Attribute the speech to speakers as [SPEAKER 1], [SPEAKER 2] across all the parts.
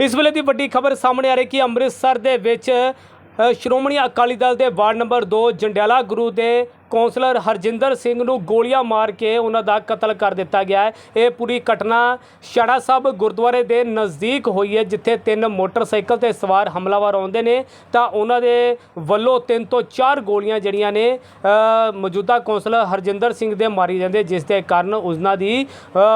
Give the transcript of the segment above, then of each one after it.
[SPEAKER 1] ਇਸ ਵੇਲੇ ਦੀ ਵੱਡੀ ਖਬਰ ਸਾਹਮਣੇ ਆ ਰਹੀ ਕਿ ਅੰਮ੍ਰਿਤਸਰ ਦੇ ਵਿੱਚ ਸ਼੍ਰੋਮਣੀ ਅਕਾਲੀ ਦਲ ਦੇ ਵਾਰਡ ਨੰਬਰ 2 ਜੰਡਿਆਲਾ ਗੁਰੂ ਦੇ ਕੌਂਸਲਰ ਹਰਜਿੰਦਰ ਸਿੰਘ ਨੂੰ ਗੋਲੀਆਂ ਮਾਰ ਕੇ ਉਹਨਾਂ ਦਾ ਕਤਲ ਕਰ ਦਿੱਤਾ ਗਿਆ ਹੈ। ਇਹ ਪੂਰੀ ਘਟਨਾ ਛਾੜਾ ਸਾਹਿਬ ਗੁਰਦੁਆਰੇ ਦੇ ਨਜ਼ਦੀਕ ਹੋਈ ਹੈ, ਜਿੱਥੇ ਤਿੰਨ ਮੋਟਰਸਾਈਕਲ ਤੇ ਸਵਾਰ ਹਮਲਾਵਰ ਆਉਂਦੇ ਨੇ। ਤਾਂ ਉਹਨਾਂ ਦੇ ਵੱਲੋਂ ਤਿੰਨ ਤੋਂ ਚਾਰ ਗੋਲੀਆਂ ਜਿਹੜੀਆਂ ਨੇ ਮੌਜੂਦਾ ਕੌਂਸਲਰ ਹਰਜਿੰਦਰ ਸਿੰਘ ਦੇ ਮਾਰੀ ਜਾਂਦੇ, ਜਿਸ ਦੇ ਕਾਰਨ ਉਹਨਾਂ ਦੀ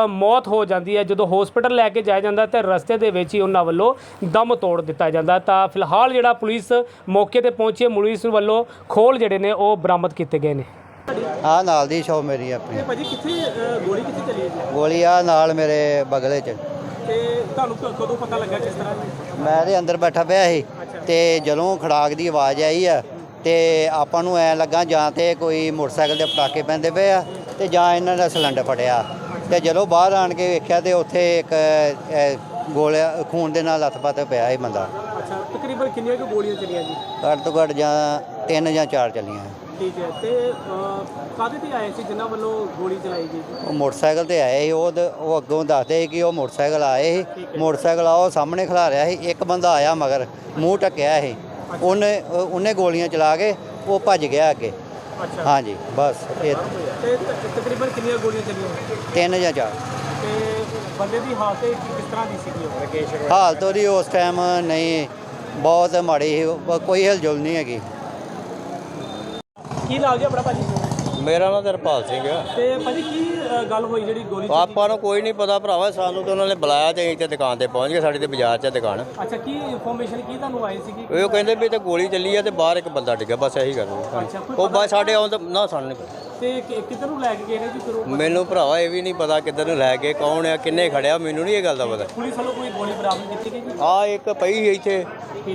[SPEAKER 1] ਮੌਤ ਹੋ ਜਾਂਦੀ ਹੈ। ਜਦੋਂ ਹਸਪੀਟਲ ਲੈ ਕੇ ਜਾਇਆ ਜਾਂਦਾ ਤੇ ਰਸਤੇ ਦੇ ਵਿੱਚ ਹੀ ਉਹਨਾਂ ਵੱਲੋਂ ਦਮ ਤੋੜ ਦਿੱਤਾ ਜਾਂਦਾ। ਤਾਂ ਫਿਲਹਾਲ ਜਿਹੜਾ ਪੁਲਿਸ ਮੌਕੇ ਤੇ ਪਹੁੰਚੀ ਪੁਲਿਸ ਵੱਲੋਂ ਖੋਲ ਜਿਹੜੇ ਨੇ ਉਹ ਬਰਾਮਦ ਕੀਤੇ ਗਏ ਨੇ।
[SPEAKER 2] ਆ ਨਾਲ ਦੀ ਸ਼ੋ ਮੇਰੀ ਆਪਣੀ।
[SPEAKER 1] ਭਾਜੀ ਕਿੱਥੇ ਗੋਲੀ ਕਿੱਥੇ ਚੱਲੀ ਹੈ
[SPEAKER 2] ਗੋਲੀ ਆ ਨਾਲ ਮੇਰੇ ਬਗਲੇ 'ਚ।
[SPEAKER 1] ਤੇ ਤੁਹਾਨੂੰ ਕਦੋਂ ਪਤਾ ਲੱਗਾ ਕਿਸ ਤਰ੍ਹਾਂ?
[SPEAKER 2] ਮੈਂ ਦੇ ਅੰਦਰ ਬੈਠਾ ਪਿਆ ਸੀ ਤੇ ਜਦੋਂ ਖੜਾਕ ਦੀ ਆਵਾਜ਼ ਆਈ ਆ ਤੇ ਆਪਾਂ ਨੂੰ ਐ ਲੱਗਾ ਜਾਂ ਤੇ ਕੋਈ ਮੋਟਰਸਾਈਕਲ ਦੇ ਪਟਾਕੇ ਪੈਂਦੇ ਪਏ ਆ ਤੇ ਜਾਂ ਇਹਨਾਂ ਦਾ ਸਿਲੰਡਰ ਫਟਿਆ। ਤੇ ਜਦੋਂ ਬਾਹਰ ਆਣ ਕੇ ਵੇਖਿਆ ਤੇ ਉੱਥੇ ਇੱਕ ਅ, ਗੋਲਿਆ ਖੂਨ ਦੇ ਨਾਲ ਲੱਥਪੱਥ ਪਿਆ ਸੀ ਬੰਦਾ।
[SPEAKER 1] ਅੱਛਾ। ਤਕਰੀਬਨ ਕਿੰਨੀਆਂ ਕੁ ਗੋਲੀਆਂ ਚੱਲੀਆਂ ਜੀ?
[SPEAKER 2] ਘੱਟ ਤੋਂ ਘੱਟ ਜਾਂ ਤਿੰਨ ਜਾਂ ਚਾਰ ਚੱਲੀਆਂ।
[SPEAKER 1] ਠੀਕ ਹੈ ਤੇ ਕਾਦੇ ਤੇ ਆਏ ਸੀ ਜਿਨ੍ਹਾਂ ਵੱਲੋਂ ਗੋਲੀ ਚਲਾਈ ਗਈ
[SPEAKER 2] ਉਹ ਮੋਟਰਸਾਈਕਲ ਤੇ ਆਏ ਸੀ ਉਹ ਦ- ਉਹ ਅੱਗੋਂ ਦੱਸਦੇ ਸੀ ਕਿ ਉਹ ਮੋਟਰਸਾਈਕਲ ਆਏ ਸੀ। ਮੋਟਰਸਾਈਕਲ ਆ ਉਹ ਸਾਹਮਣੇ ਖਲਾ ਰਿਹਾ ਸੀ ਇੱਕ ਬੰਦਾ ਆਇਆ ਮਗਰ ਮੂੰਹ ਟੱਕਿਆ ਸੀ। ਉਹਨੇ ਉਹ- ਉਹਨੇ ਗੋਲੀਆਂ ਚਲਾ ਕੇ ਉਹ ਭੱਜ ਗਿਆ ਅੱਗੇ।
[SPEAKER 1] ਅੱਛਾ।
[SPEAKER 2] ਹਾਂਜੀ ਬਸ ਇਹ
[SPEAKER 1] ਤੇ ਤ- ਤਕਰੀਬਨ ਕਿੰਨੀਆਂ ਗੋਲੀਆਂ ਚੱਲੀਆਂ?
[SPEAKER 2] ਤਿੰਨ ਜਾਂ ਚਾਰ।
[SPEAKER 1] ਤੇ ਬੰਦੇ ਦੀ ਹਾਲਤ ਕਿਸ ਤਰ੍ਹਾਂ ਦੀ ਸੀਗੀ? ਉਹ ਰਕੇਸ਼
[SPEAKER 2] ਹਾਲਤ ਉਹਦੀ ਉਸ ਟਾਈਮ ਨਹੀਂ ਬਹੁਤ ਮਾੜੀ ਸੀ ਉਹ- ਕੋਈ ਹਿਲਜੁਲ ਨਹੀਂ ਹੈਗੀ।
[SPEAKER 1] ਕੀ ਨਾਮ ਜੀ ਆਪਣਾ ਭਾਜੀ?
[SPEAKER 3] ਮੇਰਾ ਨਾਮ ਤਰਪਾਲ ਸਿੰਘ ਆ।
[SPEAKER 1] ਤੇ ਭਾਜੀ ਕੀ ਗੱਲ ਹੋਈ ਜਿਹੜੀ ਗੋਲੀ
[SPEAKER 3] ਆਪਾਂ ਨੂੰ ਕੋਈ ਨਹੀਂ ਪਤਾ ਭਰਾਵਾ ਸਾਨੂੰ ਤਾਂ ਉਹਨਾਂ ਨੇ ਬੁਲਾਇਆ ਤੇ ਅਸੀਂ ਤੇ ਦੁਕਾਨ ਤੇ ਪਹੁੰਚ ਗਏ ਸਾਡੀ ਤੇ ਬਾਜ਼ਾਰ 'ਚ ਆ ਦੁਕਾਨ।
[SPEAKER 1] ਅੱਛਾ ਕੀ ਇਨਫੋਰਮੇਸ਼ਨ ਕੀ ਤੁਹਾਨੂੰ ਆਈ ਸੀਗੀ
[SPEAKER 3] ਉਹ ਕਹਿੰਦੇ ਵੀ ਤੇ ਗੋਲੀ ਚੱਲੀ ਆ ਤੇ ਬਾਹਰ ਇੱਕ ਬੰਦਾ ਡਿੱਗਾ ਬਸ ਇਹੀ ਗੱਲ ਹੋਈ
[SPEAKER 1] ਅੱਛਾ, ਕੋਈ
[SPEAKER 3] ਉਹ ਬਸ ਸਾਡੇ ਆਉਣ ਦਾ ਨਾ ਸਾਨੂੰ ਨਹੀਂ ਪਤਾ।
[SPEAKER 1] ਤੇ ਕਿ- ਕਿੱਧਰ ਨੂੰ ਲੈ ਕੇ ਗਏ ਨੇ ਜੀ ਫਿਰ ਉਹ?
[SPEAKER 3] ਮੈਨੂੰ ਭਰਾਵਾ ਇਹ ਵੀ ਨਹੀਂ ਪਤਾ ਕਿੱਧਰ ਨੂੰ ਲੈ ਕੇ ਕੌਣ ਆ ਕਿੰਨੇ ਖੜਿਆ ਮੈਨੂੰ ਨਹੀਂ ਇਹ ਗੱਲ ਦਾ ਪਤਾ।
[SPEAKER 1] ਪੁਲਿਸ ਵੱਲੋਂ ਕੋਈ ਗੋਲੀ ਬਰਾਮਦ ਕੀਤੀ ਗਈ ਜੀ?
[SPEAKER 3] ਆ ਇੱਕ ਪਈ ਸੀ ਇੱਥੇ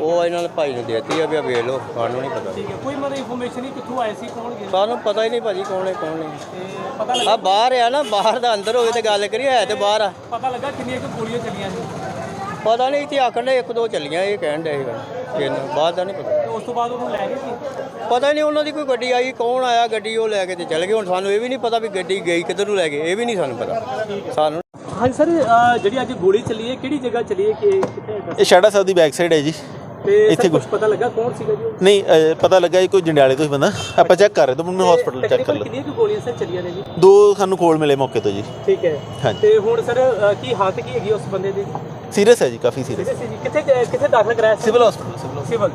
[SPEAKER 3] ਉਹ ਇਹਨਾਂ ਨੇ ਭਾਈ ਨੂੰ ਦੇਤੀ ਆ ਵੀ ਆ ਵੇਖ ਲਓ ਸਾਨੂੰ ਨਹੀਂ ਪਤਾ।
[SPEAKER 1] ਠੀਕ ਹੈ ਕੋਈ ਮਤਲਬ ਇਨਫੋਰਮੇਸ਼ਨ ਨਹੀਂ ਕਿੱਥੋਂ ਆਏ ਸੀ ਕੌਣ ਗਏ?
[SPEAKER 3] ਸਾਨੂੰ ਪਤਾ ਹੀ ਨਹੀਂ ਭਾਜੀ ਕੌਣ ਹੈ ਕੌਣ ਨਹੀਂ।
[SPEAKER 1] ਤੇ ਪਤਾ ਲੱਗਾ
[SPEAKER 3] ਆ ਬਾਹਰ ਆ ਨਾ ਬਾਹਰ ਦਾ ਅੰਦਰ ਹੋਵੇ ਤੇ ਗੱਲ ਕਰੀਏ ਹੈ ਤੇ ਬਾਹਰ ਆ।
[SPEAKER 1] ਪਤਾ ਲੱਗਾ ਕਿੰਨੀਆਂ ਕੁ ਗੋਲੀਆਂ ਚੱਲੀਆਂ ਸੀ।
[SPEAKER 3] ਪਤਾ ਨਹੀਂ ਇੱਥੇ ਆਖਣ ਦੇ ਇੱਕ ਦੋ ਚੱਲੀਆਂ ਇਹ ਕਹਿਣ ਦੇ ਇਹਨਾਂ ਬਾਹਰ ਦਾ ਨਹੀਂ ਪਤਾ।
[SPEAKER 1] ਤੇ ਉਸ ਤੋਂ ਬਾਅਦ ਉਹਨੂੰ ਲੈ ਗਏ ਸੀ?
[SPEAKER 3] ਪਤਾ ਨਹੀਂ ਉਹਨਾਂ ਦੀ ਕੋਈ ਗੱਡੀ ਆਈ ਕੌਣ ਆਇਆ ਗੱਡੀ ਉਹ ਲੈ ਕੇ ਤੇ ਚਲ ਗਏ। ਹੁਣ ਸਾਨੂੰ ਇਹ ਵੀ ਨਹੀਂ ਪਤਾ ਵੀ ਗੱਡੀ ਗਈ ਕਿੱਧਰ ਨੂੰ ਲੈ ਗਏ ਇਹ ਵੀ ਨਹੀਂ ਸਾਨੂੰ ਪਤਾ। ਸਾਨੂੰ
[SPEAKER 1] ਹਾਂਜੀ ਸਰ ਜਿਹੜੀ ਅੱਜ ਗੋਲੀ ਚੱਲੀ ਹੈ ਕਿਹੜੀ ਜਗ੍ਹਾ ਚੱਲੀ ਹੈ ਕਿ ਕਿੱਥੇ
[SPEAKER 4] ਇਹ ਸ਼ਾੜਾ ਸਾਹਿਬ ਦੀ ਬੈਕ ਸਾਈਡ ਹੈ ਜੀ। ਇੱਥੇ
[SPEAKER 1] ਕੁਝ ਪਤਾ ਲੱਗਾ ਕੌਣ ਸੀਗਾ ਜੀ?
[SPEAKER 4] ਨਹੀਂ ਪਤਾ ਲੱਗਾ ਜੀ ਕੋਈ ਜੰਡਿਆਲੇ ਤੋਂ ਹੀ ਬੰਦਾ। ਆਪਾਂ ਚੈੱਕ ਕਰ ਰਹੇ ਤਾਂ ਮੈਨੂੰ ਹਸਪੀਟਲ ਚੈੱਕ ਕਰ
[SPEAKER 1] ਤਕਰੀਬਨ ਕਿੰਨੀਆਂ ਕੁ ਗੋਲੀਆਂ ਸਰ ਚੱਲੀਆਂ ਨੇ ਜੀ?
[SPEAKER 4] ਦੋ ਸਾਨੂੰ ਕੋਲ ਮਿਲੇ ਮੌਕੇ ਤੋਂ ਜੀ।
[SPEAKER 1] ਠੀਕ ਹੈ।
[SPEAKER 4] ਹਾਂਜੀ।
[SPEAKER 1] ਤੇ ਹੁਣ ਸਰ ਅ, ਕੀ ਹਾਲਤ ਕੀ ਹੈਗੀ ਉਸ ਬੰਦੇ ਦੀ?
[SPEAKER 4] ਸੀਰੀਅਸ ਹੈ ਜੀ ਕਾਫੀ ਸੀਰੀਅਸ
[SPEAKER 1] ਕਿੱਥੇ ਕਿੱਥੇ ਕਿੱਥੇ ਦਾਖਲ ਕਰਾਇਆ ਸੀ?
[SPEAKER 4] Civil hospital civil
[SPEAKER 1] civil